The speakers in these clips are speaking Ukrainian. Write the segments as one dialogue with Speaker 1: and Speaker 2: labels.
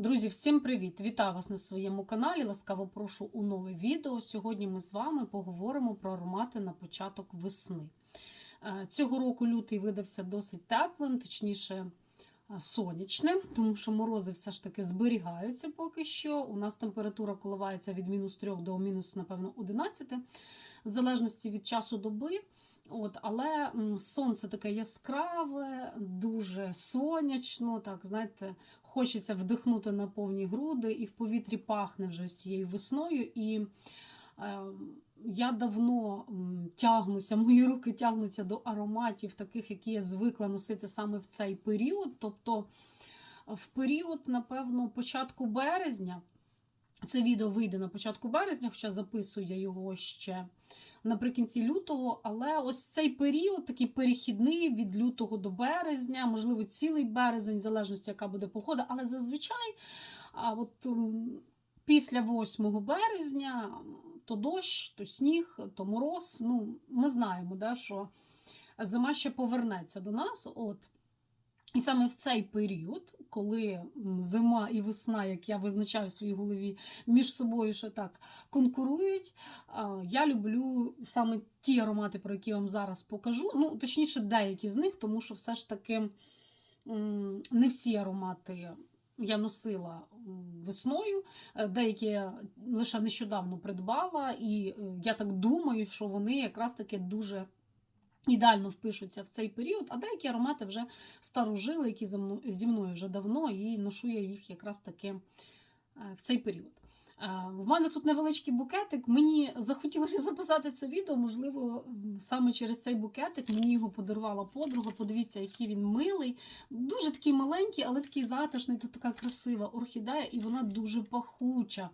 Speaker 1: Друзі, всім привіт! Вітаю вас на своєму каналі. Ласкаво прошу у нове відео. Сьогодні ми з вами поговоримо про аромати на початок весни. Е, Цього року лютий видався досить теплим, точніше е, сонячним, тому що морози все ж таки зберігаються поки що. У нас температура коливається від мінус 3 до мінус, напевно, 11, в залежності від часу доби. От, але сонце таке яскраве, дуже сонячно, так знаєте, хочеться вдихнути на повні груди, і в повітрі пахне вже ось цією весною. І е, я давно тягнуся, мої руки тягнуться до ароматів, таких, які я звикла носити саме в цей період. Тобто в період, напевно, початку березня. Це відео вийде на початку березня, хоча записую я його ще наприкінці лютого. Але ось цей період такий перехідний від лютого до березня, можливо, цілий березень, в залежності, яка буде погода. Але зазвичай, а от після 8 березня то дощ, то сніг, то мороз. Ну, ми знаємо, да, що зима ще повернеться до нас. От. І саме в цей період, коли зима і весна, як я визначаю в своїй голові, між собою ще так конкурують, я люблю саме ті аромати, про які я вам зараз покажу. Ну, точніше, деякі з них, тому що все ж таки не всі аромати. Я носила весною, е, деякі я лише нещодавно придбала, і е, я так думаю, що вони якраз таки дуже ідеально впишуться в цей період, а деякі аромати вже старожили, які зі мною вже давно, і ношу я їх якраз таки е, в цей період. Е, В мене тут невеличкий букетик. Мені захотілося записати це відео. Можливо, саме через цей букетик мені його подарувала подруга. Подивіться, який він милий. Дуже такий маленький, але такий затишний. Тут така красива орхідея, і вона дуже пахуча.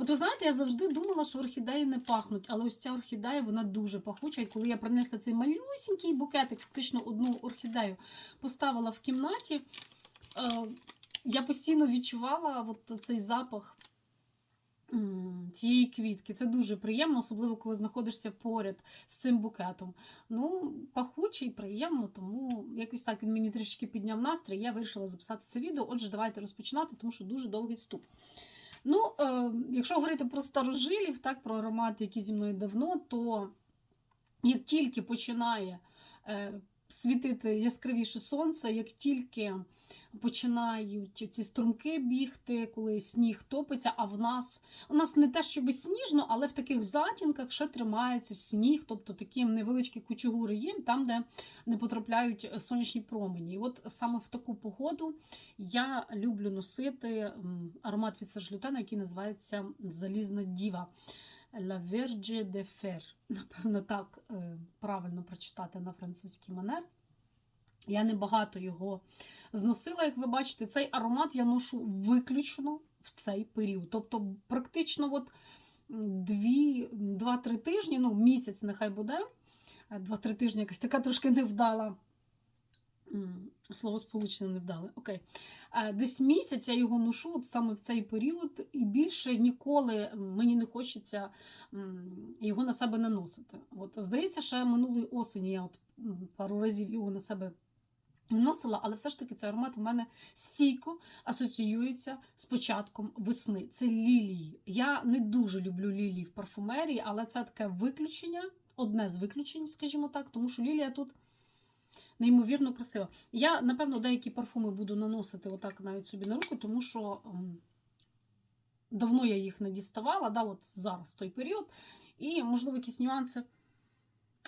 Speaker 1: От ви знаєте, я завжди думала, що орхідеї не пахнуть, але ось ця орхідея вона дуже пахуча. І коли я принесла цей малюсінький букетик, фактично одну орхідею поставила в кімнаті, е, я постійно відчувала от цей запах цієї квітки. Це дуже приємно, особливо коли знаходишся поряд з цим букетом. Ну, пахучий, приємно, тому якось так він мені трішки підняв настрій. Я вирішила записати це відео. Отже, давайте розпочинати, тому що дуже довгий вступ. Ну, е, якщо говорити про старожилів, так, про аромати, які зі мною давно, то як тільки починає е, світити яскравіше сонце, як тільки починають ці струмки бігти, коли сніг топиться, а в нас у нас не те, щоб сніжно, але в таких затінках ще тримається сніг, тобто такі невеличкі кучугури є, там, де не потрапляють сонячні промені. І от саме в таку погоду я люблю носити аромат від Сержлютена, який називається Залізна діва. La Verge de Fer. Напевно, так е, правильно прочитати на французький манер. Я небагато його зносила, як ви бачите, цей аромат я ношу виключно в цей період. Тобто, практично от 2-3 тижні, ну, місяць нехай буде. 2-3 тижні якась така трошки невдала. М, Слово сполучення невдале. Окей. Десь місяць я його ношу от саме в цей період, і більше ніколи мені не хочеться його на себе наносити. От, здається, ще минулої осені я от пару разів його на себе наносила, але все ж таки цей аромат в мене стійко асоціюється з початком весни. Це лілії. Я не дуже люблю лілії в парфумерії, але це таке виключення, одне з виключень, скажімо так, тому що лілія тут. Неймовірно красива. Я, напевно, деякі парфуми буду наносити отак навіть собі на руку, тому що ем, давно я їх не діставала, да, от зараз той період. І, можливо, якісь нюанси.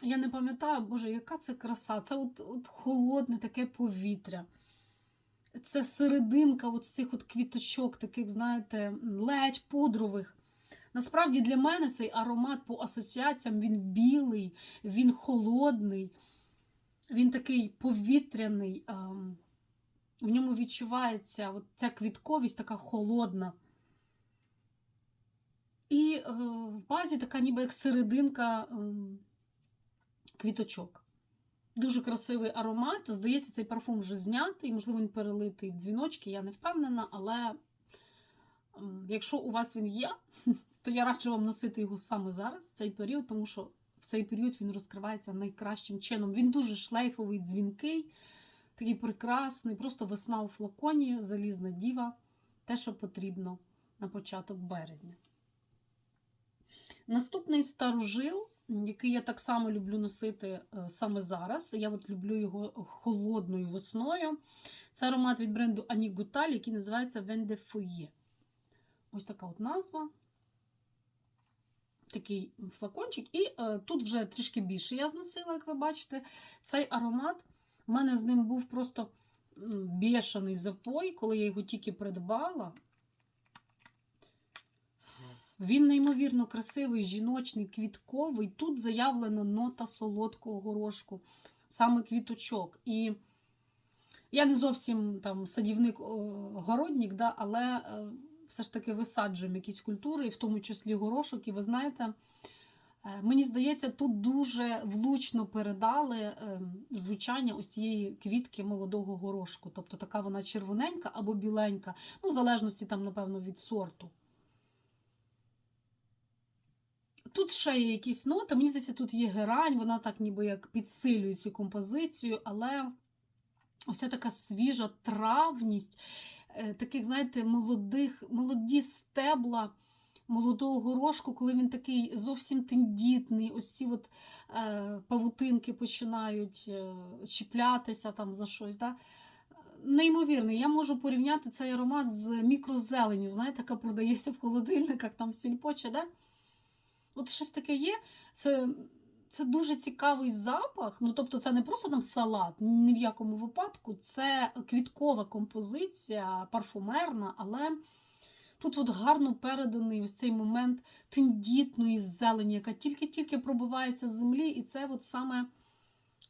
Speaker 1: Я не пам'ятаю, Боже, яка це краса. Це от, от холодне таке повітря. Це серединка от цих от квіточок, таких, знаєте, ледь пудрових. Насправді для мене цей аромат по асоціаціям він білий, він холодний, він такий повітряний. ем, В ньому відчувається от ця квітковість така холодна. І е, в базі така ніби як серединка ем, квіточок. Дуже красивий аромат. Здається, цей парфум вже знятий, можливо, він перелитий в дзвіночки, я не впевнена, але ем, якщо у вас він є, то я раджу вам носити його саме зараз, в цей період, тому що в цей період він розкривається найкращим чином. Він дуже шлейфовий, дзвінкий, такий прекрасний, просто весна у флаконі, залізна діва, те, що потрібно на початок березня. Наступний старожил, який я так само люблю носити е, саме зараз. Я от люблю його холодною весною. Це аромат від бренду Annie Goutal, який називається de Ось така от назва. Такий флакончик. І е, тут вже трішки більше я зносила, як ви бачите. Цей аромат. У мене з ним був просто бешений запой, коли я його тільки придбала. Він неймовірно красивий, жіночний, квітковий. Тут заявлена нота солодкого горошку, саме квіточок. І я не зовсім там садівник-городник, да, але е, все ж таки висаджуємо якісь культури, і в тому числі горошок. І ви знаєте, е, мені здається, тут дуже влучно передали е, звучання ось цієї квітки молодого горошку. Тобто така вона червоненька або біленька, ну, в залежності там, напевно, від сорту. Тут ще є якісь ноти. Мені здається, тут є герань, вона так ніби як підсилює цю композицію, але ось така свіжа травність, таких, знаєте, молодих, молоді стебла молодого горошку, коли він такий зовсім тендітний, ось ці от е, павутинки починають е, чіплятися там за щось. Да? Неймовірний, я можу порівняти цей аромат з мікрозеленю, знаєте, яка продається в холодильниках, там сільпоче, да? От щось таке є. Це, це дуже цікавий запах. Ну, тобто, це не просто там салат, ні в якому випадку. Це квіткова композиція, парфумерна, але тут от гарно переданий ось цей момент тендітної зелені, яка тільки-тільки пробивається з землі, і це от саме.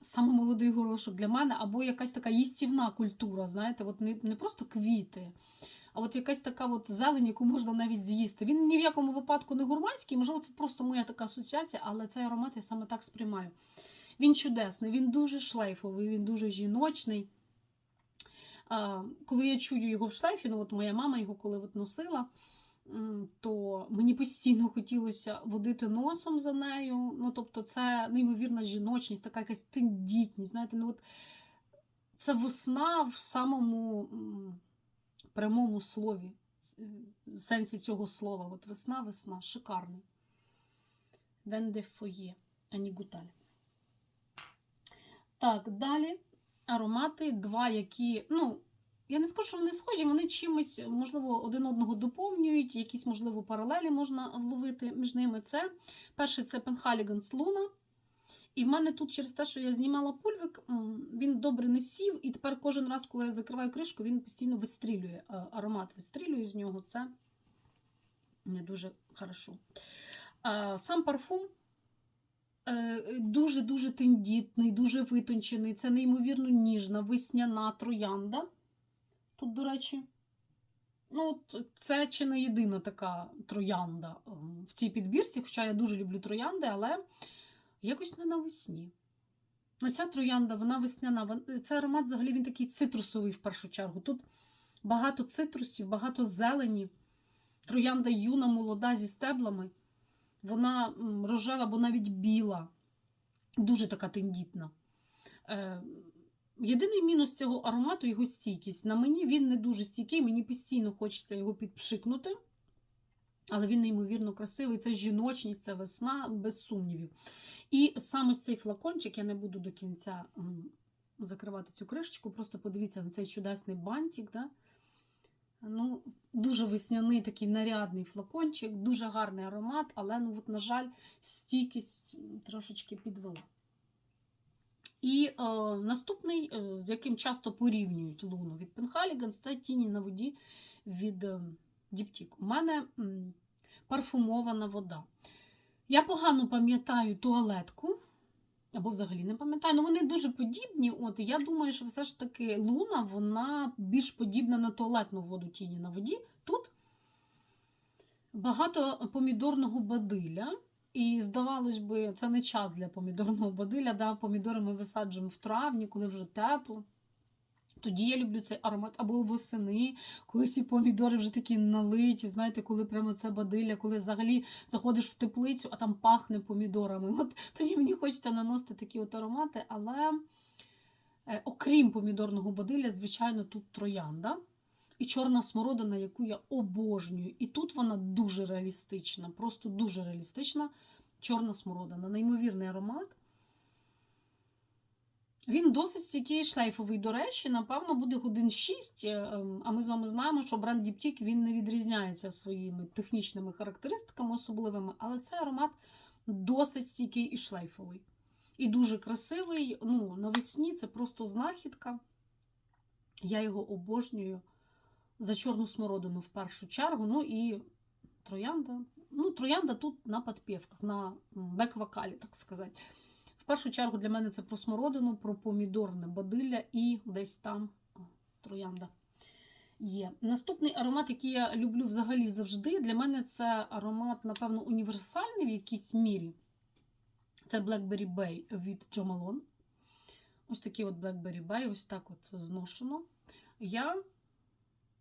Speaker 1: Саме молодий горошок для мене, або якась така їстівна культура, знаєте, от не, не просто квіти, а от якась така от зелень, яку можна навіть з'їсти. Він ні в якому випадку не гурманський, можливо, це просто моя така асоціація, але цей аромат я саме так сприймаю. Він чудесний, він дуже шлейфовий, він дуже жіночний. Коли я чую його в шлейфі, ну от моя мама його коли от носила, то мені постійно хотілося водити носом за нею. Ну, тобто, це неймовірна жіночність, така якась тендітність. Знаєте, ну от це весна в самому прямому слові, в сенсі цього слова. От весна, весна, шикарний. Венде фоє, ані гуталь. Так, далі аромати, два, які, ну, я не скажу, що вони схожі, вони чимось, можливо, один одного доповнюють, якісь, можливо, паралелі можна вловити між ними. Це перший це Penhaligon's Luna. І в мене тут через те, що я знімала пульвик, він добре не сів, і тепер кожен раз, коли я закриваю кришку, він постійно вистрілює. Аромат вистрілює з нього. Це не дуже хорошо. Сам парфум е, дуже-дуже тендітний, дуже витончений. Це неймовірно ніжна, весняна троянда. Тут, до речі, ну, це чи не єдина така троянда в цій підбірці, хоча я дуже люблю троянди, але якось не навесні. Ну, ця троянда, вона весняна. вон- Це аромат взагалі він такий цитрусовий в першу чергу. Тут багато цитрусів, багато зелені. Троянда юна, молода зі стеблами. Вона рожева або навіть біла, дуже така тендітна. Е, єдиний мінус цього аромату його стійкість. На мені він не дуже стійкий, мені постійно хочеться його підпшикнути. Але він неймовірно красивий. Це жіночність, це весна, без сумнівів. І саме цей флакончик, я не буду до кінця закривати цю кришечку, просто подивіться на цей чудесний бантик. Да? Ну, Дуже весняний такий нарядний флакончик, дуже гарний аромат, але, ну, от, на жаль, стійкість трошечки підвела. І е, наступний, е, з яким часто порівнюють луну від Penhaligon's, це тіні на воді від е, Діптік. У мене парфумована вода. Я погано пам'ятаю туалетку, або взагалі не пам'ятаю, але вони дуже подібні. От, я думаю, що все ж таки луна вона більш подібна на туалетну воду тіні на воді. Тут багато помідорного бадиля. І здавалось би, це не час для помідорного бадиля. Да? Помідори ми висаджуємо в травні, коли вже тепло. Тоді я люблю цей аромат або восени, коли ці помідори вже такі налиті. Знаєте, коли прямо це бадилля, коли взагалі заходиш в теплицю, а там пахне помідорами. От тоді мені хочеться наносити такі от аромати, але Е, Окрім помідорного бадилля, звичайно, тут троянда і чорна смородина, яку я обожнюю. І тут вона дуже реалістична, просто дуже реалістична чорна смородина. Неймовірний аромат. Він досить стійкий шлейфовий. До речі, напевно, буде годин 6. А ми з вами знаємо, що бренд Діптік він не відрізняється своїми технічними характеристиками особливими, але цей аромат досить стійкий і шлейфовий. І дуже красивий. Ну, навесні це просто знахідка. Я його обожнюю за чорну смородину в першу чергу. Ну і троянда. Ну, троянда тут на підпівках, на бек-вокалі, так сказати. Першу чергу для мене це про смородину, про помідорне бадилля і десь там о, троянда є. Наступний аромат, який я люблю взагалі завжди, для мене це аромат, напевно, універсальний в якійсь мірі. Це Blackberry Bay від Jo Malone. Ось такий от Blackberry Bay, ось так от зношено. Я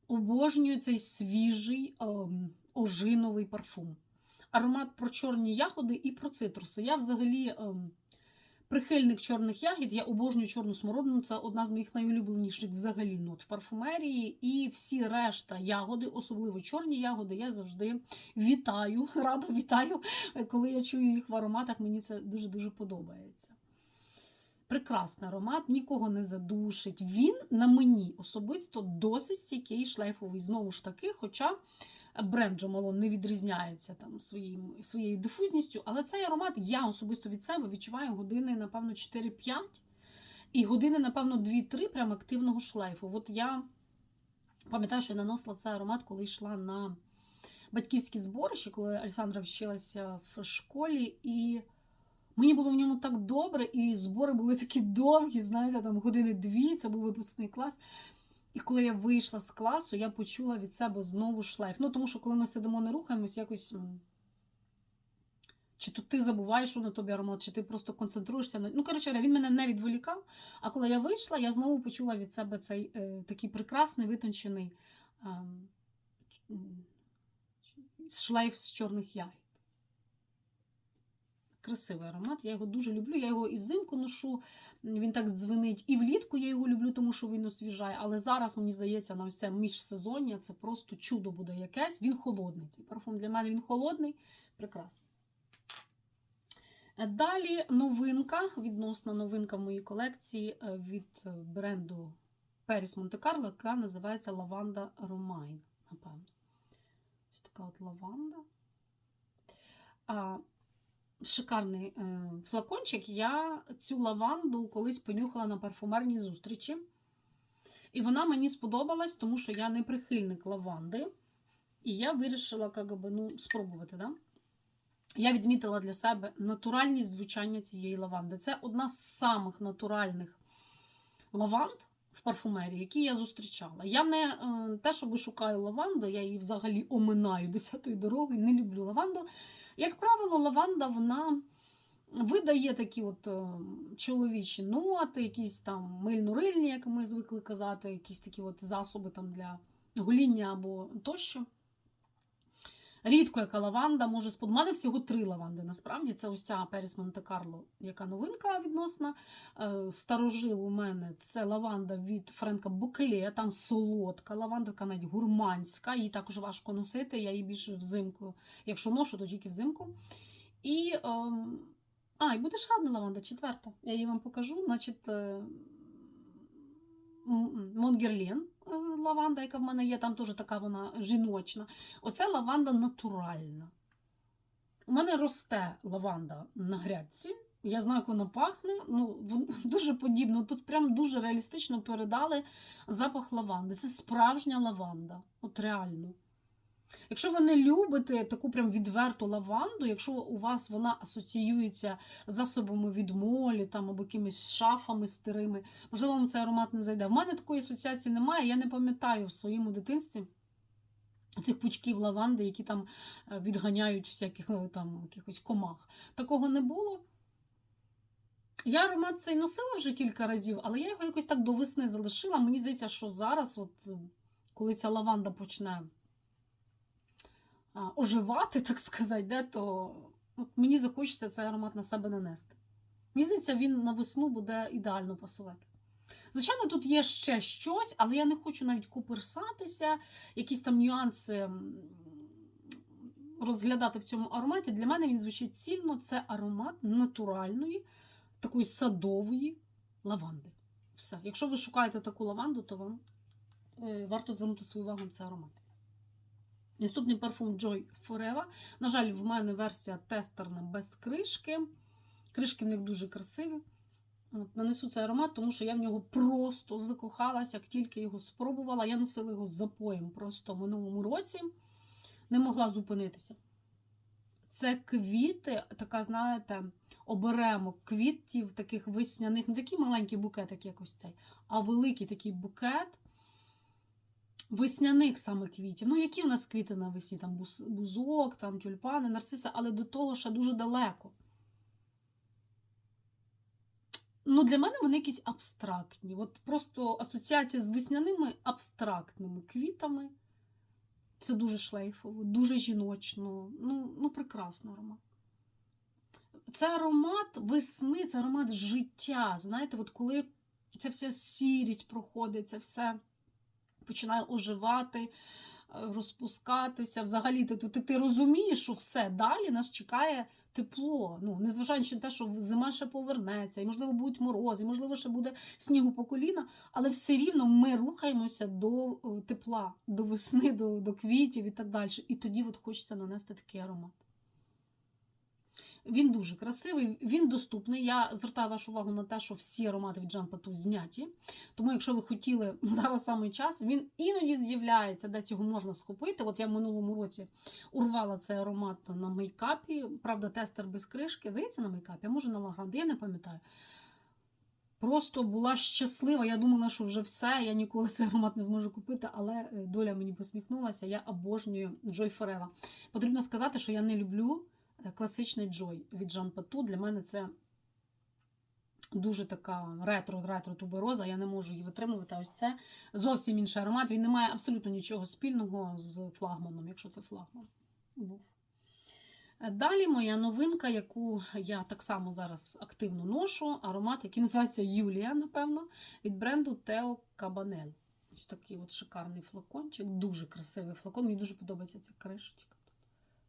Speaker 1: обожнюю цей свіжий ем, ожиновий парфум. Аромат про чорні ягоди і про цитруси. Я взагалі ем, прихильник чорних ягід, я обожнюю чорну смородину. Це одна з моїх найулюбленіших взагалі нот в парфумерії. І всі решта ягоди, особливо чорні ягоди, я завжди вітаю, радо вітаю, коли я чую їх в ароматах. Мені це дуже-дуже подобається. Прекрасний аромат, нікого не задушить. Він на мені особисто досить стійкий шлейфовий. Знову ж таки, хоча бренд Jo не відрізняється там своїм, своєю дифузністю, але цей аромат я особисто від себе відчуваю години, напевно, 4-5 і години, напевно, 2-3 прям активного шлейфу. От я пам'ятаю, що я наносила цей аромат, коли йшла на батьківські зборища, коли Олександра вчилася в школі, і мені було в ньому так добре, і збори були такі довгі, знаєте, там години дві, це був випускний клас. І коли я вийшла з класу, я почула від себе знову шлейф. Ну, тому що коли ми сидимо, не рухаємось, якось. Чи то ти забуваєш, що на тобі аромат, чи ти просто концентруєшся на. Ну, коротше, він мене не відволікав. А коли я вийшла, я знову почула від себе цей е, такий прекрасний, витончений е, шлейф з чорних ягід. Красивий аромат, я його дуже люблю. Я його і взимку ношу, він так дзвенить, і влітку я його люблю, тому що він освіжає. Але зараз, мені здається, на це міжсезоння це просто чудо буде якесь. Він холодний. Цей парфум для мене він холодний, прекрасний. Далі новинка, відносна новинка в моїй колекції від бренду Paris Monte Carlo, яка називається Лаванда Romaine, напевно. Ось така от лаванда. А, Шикарний е, флакончик. Я цю лаванду колись понюхала на парфумерній зустрічі. І вона мені сподобалась, тому що я не прихильник лаванди. І я вирішила как би, ну, спробувати. Да? Я відмітила для себе натуральність звучання цієї лаванди. Це одна з самих натуральних лаванд в парфумерії, які я зустрічала. Я не е, те, щоб шукаю лаванду, я її взагалі оминаю десятою дорогою, не люблю лаванду. Як правило, лаванда вона видає такі от е, чоловічі ноти, якісь там мильно-рильні, як ми звикли казати, якісь такі от засоби там для гоління або тощо. Рідко яка лаванда може сподобати. У мене всього три лаванди. Насправді це ось ця Періс Монте-Карло, яка новинка відносна. Е, Старожил у мене це лаванда від Френка Букле, там солодка лаванда, така навіть гурманська, її також важко носити. Я її більше взимку. Якщо ношу, то тільки взимку. І, ем... А, і буде ще одна лаванда, четверта. Я її вам покажу. Значить, е, Монгерлен лаванда, яка в мене є, там теж така вона жіночна. Оце лаванда натуральна. У мене росте лаванда на грядці. Я знаю, як вона пахне. Ну, Дуже подібно. Тут прям дуже реалістично передали запах лаванди. Це справжня лаванда. От реально. Якщо ви не любите таку прям відверту лаванду, якщо у вас вона асоціюється засобами від молі там, або якимись шафами старими, можливо, вам цей аромат не зайде. В мене такої асоціації немає. Я не пам'ятаю в своєму дитинстві цих пучків лаванди, які там відганяють всяких там якихось комах. Такого не було. Я аромат цей носила вже кілька разів, але я його якось так до весни залишила. Мені здається, що зараз, от, коли ця лаванда почне оживати, так сказати, де, то от мені захочеться цей аромат на себе нанести. Мені здається, він на весну буде ідеально пасувати. Звичайно, тут є ще щось, але я не хочу навіть куперсатися, якісь там нюанси розглядати в цьому ароматі. Для мене він звучить цільно. Це аромат натуральної, такої садової лаванди. Все. Якщо ви шукаєте таку лаванду, то вам е, варто звернути свою увагу на цей аромат. Наступний парфум Joy Forever. На жаль, в мене версія тестерна без кришки. Кришки в них дуже красиві. От, нанесу цей аромат, тому що я в нього просто закохалася, як тільки його спробувала. Я носила його запоєм просто в минулому році, не могла зупинитися. Це квіти, така, знаєте, оберемок квітів, таких весняних, не такий маленький букет, як якось цей, а великий такий букет весняних саме квітів. Ну, які в нас квіти навесні? Там бузок, там тюльпани, нарциси, але до того ще дуже далеко. Ну, для мене вони якісь абстрактні. От просто асоціація з весняними абстрактними квітами. Це дуже шлейфово, дуже жіночно. Ну, ну прекрасний аромат. Це аромат весни, це аромат життя. Знаєте, от коли ця вся сірість проходить, це все починає оживати, е, розпускатися. Взагалі, ти, ти, ти розумієш, що все далі нас чекає тепло. Ну, незважаючи на те, що зима ще повернеться, і, можливо, будуть морози, і, можливо, ще буде снігу по коліна, але все рівно ми рухаємося до е, тепла, до весни, до, до квітів і так далі. І тоді от хочеться нанести такий аромат. Він дуже красивий, він доступний. Я звертаю вашу увагу на те, що всі аромати від Жан Пату зняті. Тому, якщо ви хотіли зараз саме час, він іноді з'являється, десь його можна схопити. От я в минулому році урвала цей аромат на мейкапі. Правда, тестер без кришки. Здається, на мейкапі, а може на лагранди, я не пам'ятаю. Просто була щаслива. Я думала, що вже все. Я ніколи цей аромат не зможу купити, але е, доля мені посміхнулася. Я обожнюю Joy Forever. Потрібно сказати, що я не люблю класичний Joy від Жан Пату. Для мене це дуже така ретро-ретро тубероза. Я не можу її витримувати. Ось це зовсім інший аромат. Він не має абсолютно нічого спільного з флагманом, якщо це флагман був. Далі моя новинка, яку я так само зараз активно ношу, аромат, який називається Юлія, напевно, від бренду Тео Кабанель. Ось такий от шикарний флакончик, дуже красивий флакон. Мені дуже подобається ця кришечка.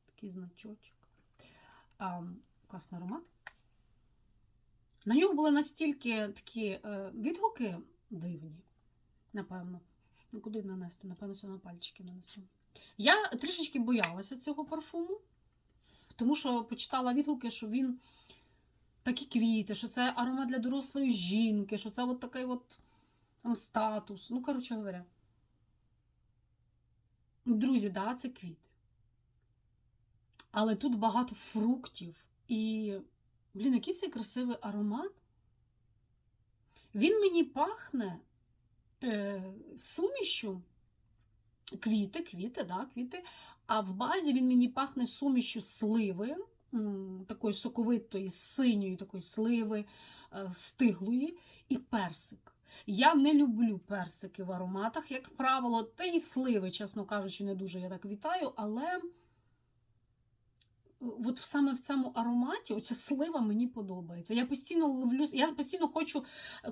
Speaker 1: Такий значочок. А, класний аромат. На нього були настільки такі е, відгуки дивні, напевно. Ну, куди нанести? Напевно, все на пальчики нанесу. Я трішечки боялася цього парфуму. Тому що почитала відгуки, що він такі квіти, що це аромат для дорослої жінки, що це от такий от там статус. Ну, коротше говоря. Друзі, да, це квіти. Але тут багато фруктів. І, блін, який це красивий аромат. Він мені пахне е, сумішю. Квіти, квіти, да, квіти. А в базі він мені пахне сумішю сливи, такої соковитої, синьої такої сливи, е, стиглої, і персик. Я не люблю персики в ароматах, як правило, та й сливи, чесно кажучи, не дуже я так вітаю, але от саме в цьому ароматі оця слива мені подобається. Я постійно ловлю, я постійно хочу,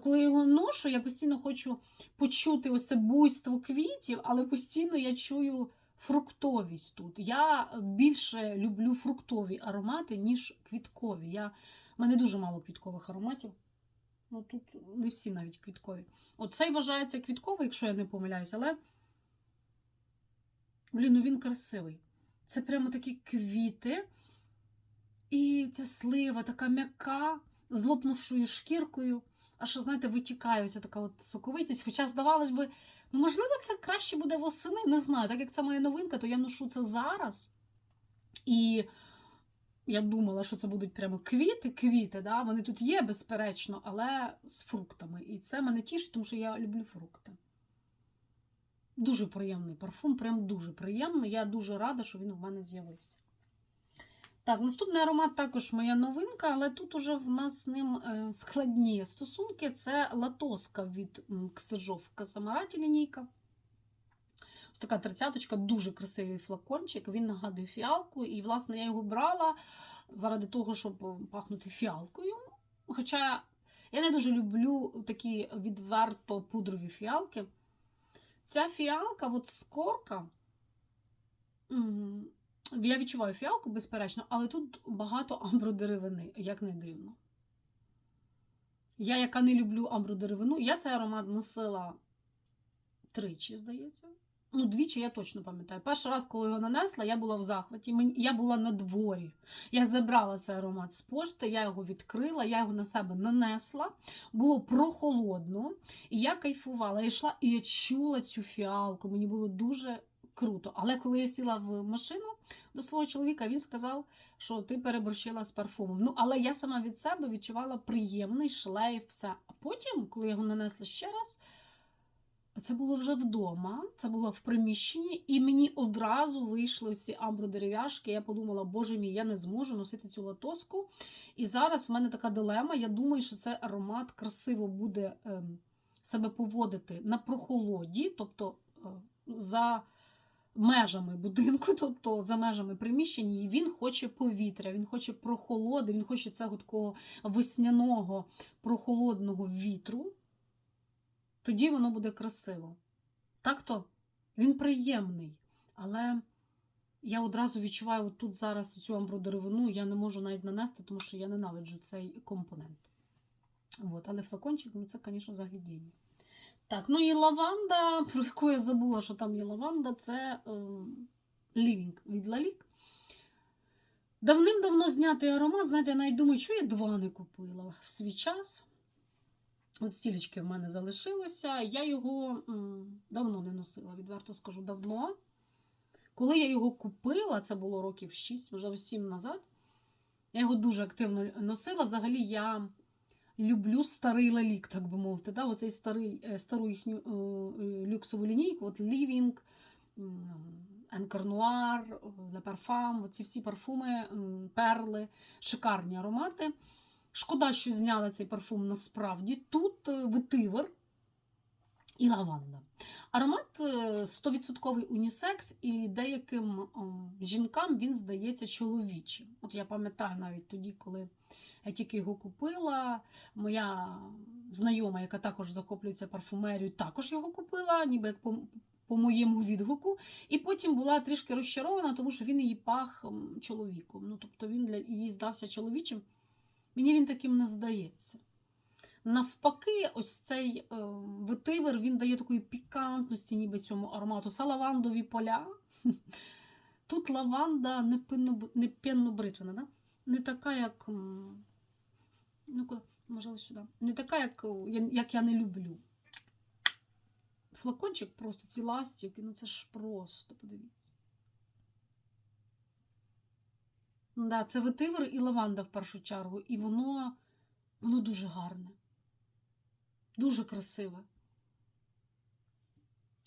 Speaker 1: коли я його ношу, я постійно хочу почути оце буйство квітів, але постійно я чую фруктовість тут. Я більше люблю фруктові аромати, ніж квіткові. Я... У мене дуже мало квіткових ароматів. Ну, тут не всі навіть квіткові. Оцей вважається квітковий, якщо я не помиляюсь, але. Блін, ну він красивий. Це прямо такі квіти. І ця слива така м'яка, з лопнувшою шкіркою. Аж, знаєте, витікає ось така от соковитість. Хоча, здавалось би, ну, можливо, це краще буде восени, не знаю. Так як це моя новинка, то я ношу це зараз. І я думала, що це будуть прямо квіти, квіти, да? вони тут є, безперечно, але з фруктами. І це мене тішить, тому що я люблю фрукти. Дуже приємний парфум, прям дуже приємний. Я дуже рада, що він у мене з'явився. Так, наступний аромат також моя новинка, але тут уже в нас з ним е, складні стосунки. Це латоска від Ксержов Касамараті лінійка. Ось така тридцяточка, дуже красивий флакончик. Він нагадує фіалку. І, власне, я його брала заради того, щоб пахнути фіалкою. Хоча Я не дуже люблю такі відверто пудрові фіалки. Ця фіалка, от скорка. Я відчуваю фіалку, безперечно, але тут багато амбродеревини, як не дивно. Я, яка не люблю амбродеревину, я цей аромат носила тричі, здається. Ну, двічі я точно пам'ятаю. Перший раз, коли його нанесла, я була в захваті. Я була на дворі. Я забрала цей аромат з пошти, я його відкрила, я його на себе нанесла. Було прохолодно, і я кайфувала. Я йшла і я чула цю фіалку. Мені було дуже круто. Але коли я сіла в машину до свого чоловіка, він сказав, що ти переборщила з парфумом. Ну, але я сама від себе відчувала приємний шлейф, все. А потім, коли його нанесла ще раз. Це було вже вдома, це було в приміщенні, і мені одразу вийшли ці амбродерев'яшки. Я подумала, боже мій, я не зможу носити цю латоску. І зараз в мене така дилема. Я думаю, що цей аромат красиво буде ем, себе поводити на прохолоді, тобто е, за межами будинку, тобто за межами приміщення. І він хоче повітря, він хоче прохолоди, він хоче цього такого весняного прохолодного вітру тоді воно буде красиво. Так-то він приємний, але я одразу відчуваю от тут зараз цю амбродеревину, я не можу навіть нанести, тому що я ненавиджу цей компонент. От, але флакончик, ну це, звісно, заглядіння. Так, ну і лаванда, про яку я забула, що там є лаванда, це е, Living від Лалік. Давним-давно знятий аромат, знаєте, я навіть думаю, що я два не купила в свій час. От стілечки в мене залишилося. Я його м, давно не носила, відверто скажу, давно. Коли я його купила, це було років 6, можливо, 7 назад. Я його дуже активно носила. Взагалі, я люблю старий лалік, так би мовити. Да? Оцей старий, е, стару їхню е, е, люксову лінійку, от Living, Encore Noir, Le Parfum, оці всі парфуми, перли, шикарні аромати. Шкода, що зняли цей парфум насправді. Тут ветивер і лаванда. Аромат е, 100% унісекс, і деяким жінкам він здається чоловічим. От я пам'ятаю навіть тоді, коли я тільки його купила. Моя знайома, яка також захоплюється парфумерією, також його купила, ніби як по, по моєму відгуку. І потім була трішки розчарована, тому що він її пах чоловіком. Ну, тобто він для їй здався чоловічим. Мені він таким не здається. Навпаки, ось цей е, ветивер він дає такої пікантності, ніби цьому аромату. Це лавандові поля. Тут лаванда не пенно-бритвена, да? не така, як. Ну, куди? Можливо, сюди. Не така, як, я- як я не люблю. Флакончик просто, ці ластівки, ну це ж просто, подивіться. Да, це ветивер і лаванда в першу чергу, і воно, воно дуже гарне, дуже красиве.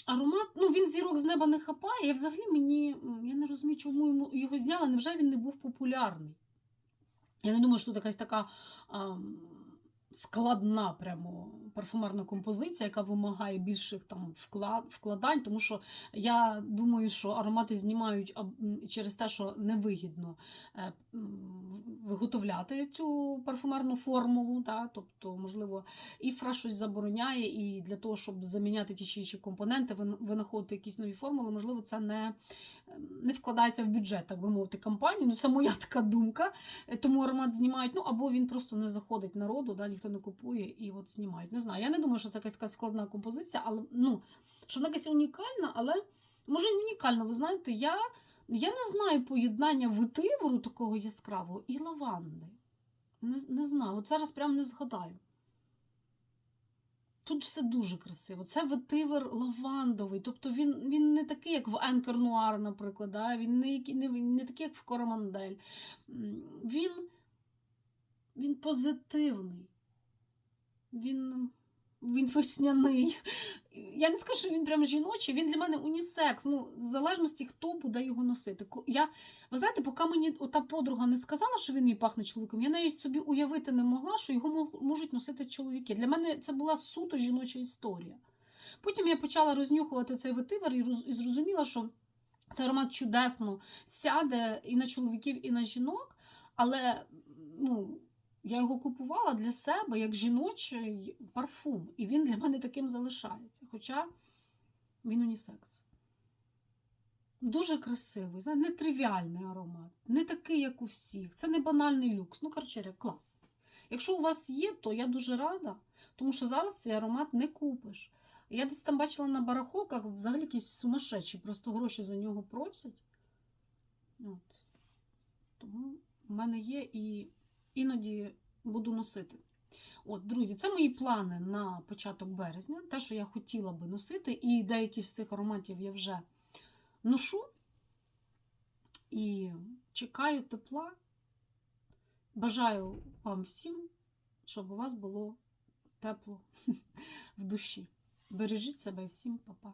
Speaker 1: Аромат, ну він зірок з неба не хапає. Я взагалі мені, я не розумію, чому його зняли. Невже він не був популярний? Я не думаю, що тут якась така ам, складна прямо парфумерна композиція, яка вимагає більших там вклад, вкладань, тому що я думаю, що аромати знімають через те, що невигідно е, виготовляти цю парфумерну формулу. Да? Тобто, можливо, і фра щось забороняє, і для того, щоб заміняти ті чи інші компоненти, винаходити якісь нові формули, можливо, це не, не вкладається в бюджет, так би мовити, компанії. Ну, це моя така думка. Е, Тому аромат знімають, ну або він просто не заходить народу, да, ніхто не купує і от знімають. Не знаю. Я не думаю, що це якась така складна композиція, але ну, що вона якась унікальна, але може і унікальна. Ви знаєте, я, я не знаю поєднання ветиверу такого яскравого і лаванди. Не, не знаю. От зараз прям не згадаю. Тут все дуже красиво. Це ветивер лавандовий. Тобто він, він не такий, як в Енкер Нуар, наприклад. Да? Він не, не, не такий, як в Коромандель. Він, він позитивний. Він, він весняний. Я не скажу, що він прям жіночий, він для мене унісекс. Ну, в залежності, хто буде його носити. Я, ви знаєте, поки мені та подруга не сказала, що він їй пахне чоловіком, я навіть собі уявити не могла, що його можуть носити чоловіки. Для мене це була суто жіноча історія. Потім я почала рознюхувати цей ветивер і і зрозуміла, що цей аромат чудесно сяде і на чоловіків, і на жінок, але ну, Я його купувала для себе як жіночий парфум, і він для мене таким залишається. Хоча він унісекс. Дуже красивий, знаєте, нетривіальний аромат, не такий, як у всіх. Це не банальний люкс. Ну, коротше, клас. Якщо у вас є, то я дуже рада, тому що зараз цей аромат не купиш. Я десь там бачила на барахолках взагалі якісь сумасшедші, просто гроші за нього просять. От. Тому в мене є і іноді буду носити. От, друзі, це мої плани на початок березня. Те, що я хотіла би носити, і деякі з цих ароматів я вже ношу. І чекаю тепла. Бажаю вам всім, щоб у вас було тепло в душі. Бережіть себе всім, па-па.